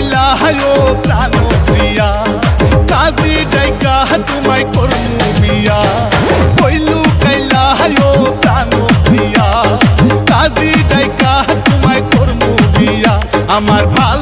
কইলা হায়ো প্রাণ প্রিয়া কাজী ডাইকা তোমায় করমু বিয়া কইলু কইলা হায়ো প্রাণ প্রিয়া কাজী ডাইকা তোমায় করমু বিয়া আমার ভালো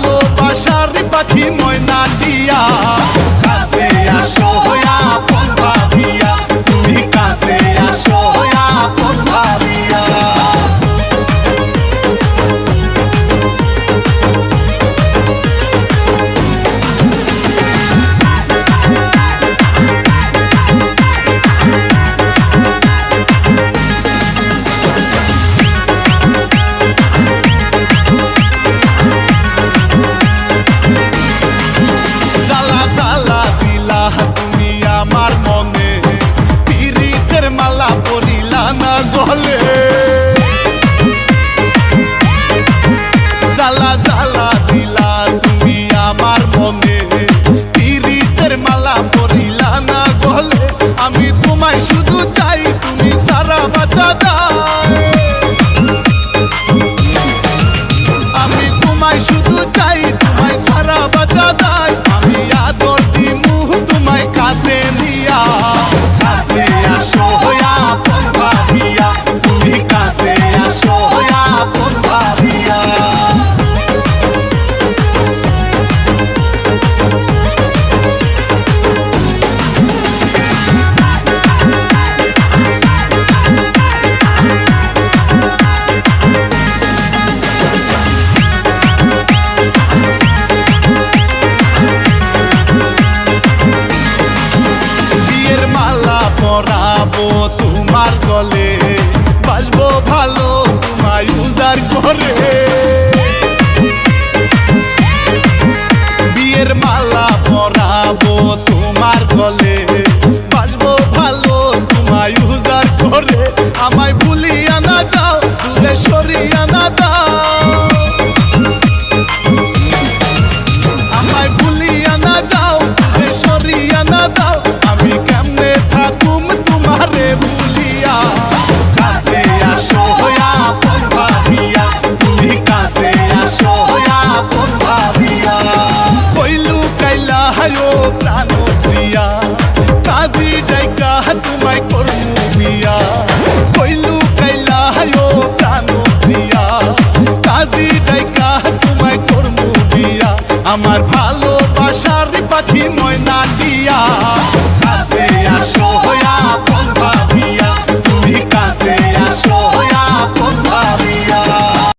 por প্রিয়া কইলু কইলা হায়ো প্রাণ প্রিয়া। কাজী ডাইকা তোমায় করমু বিয়া আমার ভাই